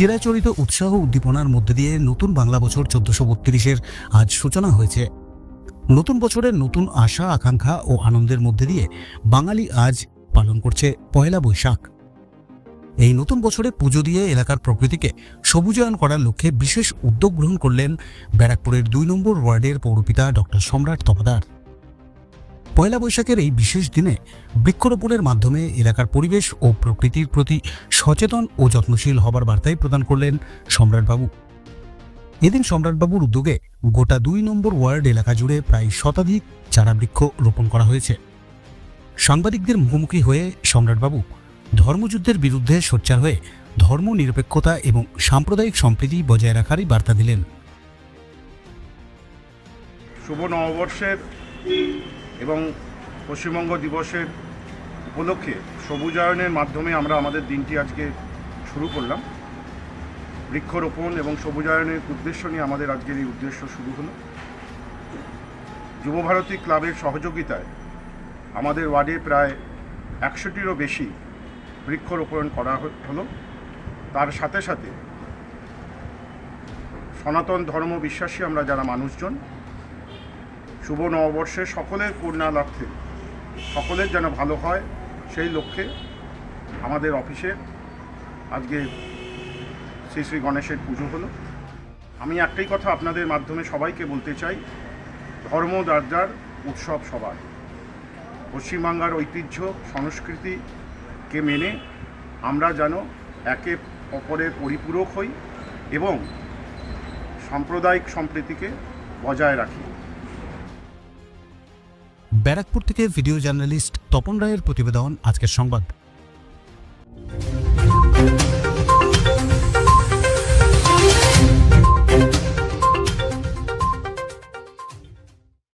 চিরাচরিত উৎসাহ উদ্দীপনার মধ্যে দিয়ে নতুন বাংলা বছর চোদ্দশো বত্রিশের আজ সূচনা হয়েছে। নতুন বছরের নতুন আশা, আকাঙ্ক্ষা ও আনন্দের মধ্যে দিয়ে বাঙালি আজ পালন করছে পয়লা বৈশাখ। এই নতুন বছরে পুজো দিয়ে এলাকার প্রকৃতিকে সবুজায়ন করার লক্ষ্যে বিশেষ উদ্যোগ গ্রহণ করলেন ব্যারাকপুরের দুই নম্বর ওয়ার্ডের পৌরপিতা ডক্টর সম্রাট তপাদার। পয়লা বৈশাখের এই বিশেষ দিনে বৃক্ষরোপণের মাধ্যমে এলাকার পরিবেশ ও প্রকৃতির প্রতি সচেতন ও যত্নশীল হবার বার্তাই প্রদান করলেন সম্রাটবাবু। এদিন সম্রাটবাবুর উদ্যোগে গোটা দুই নম্বর ওয়ার্ড এলাকা জুড়ে প্রায় শতাধিক চারাবৃক্ষ রোপণ করা হয়েছে। সাংবাদিকদের মুখোমুখি হয়ে সম্রাটবাবু ধর্মযুদ্ধের বিরুদ্ধে সোচ্চার হয়ে ধর্ম নিরপেক্ষতা এবং সাম্প্রদায়িক সম্প্রীতি বজায় রাখারই বার্তা দিলেন। শুভ নববর্ষের এবং পশ্চিমবঙ্গ দিবসের উপলক্ষে সবুজায়নের মাধ্যমে আমরা আমাদের দিনটি আজকে শুরু করলাম। বৃক্ষরোপণ এবং সবুজায়নের উদ্দেশ্য নিয়ে আমাদের আজকের এই উদ্দেশ্য শুরু হলো। যুবভারতী ক্লাবের সহযোগিতায় আমাদের ওয়ার্ডে প্রায় একশোটিরও বেশি বৃক্ষরোপণ করা হলো। তার সাথে সাথে সনাতন ধর্ম বিশ্বাসী আমরা যারা মানুষজন শুভ নববর্ষে সকলের কন্যালার্থে সকলের যেন ভালো হয়, সেই লক্ষ্যে আমাদের অফিসে আজকে শ্রী শ্রী গণেশের পুজো হলো। আমি একটাই কথা আপনাদের মাধ্যমে সবাইকে বলতে চাই, ধর্ম যার উৎসব সবার। পশ্চিমবাংলার ঐতিহ্য সংস্কৃতিকে মেনে আমরা যেন একে অপরের পরিপূরক হই এবং সাম্প্রদায়িক সম্প্রীতিকে বজায় রাখি। ব্যারাকপুর থেকে ভিডিও জার্নালিস্ট তপন রায়ের প্রতিবেদন আজকের সংবাদ।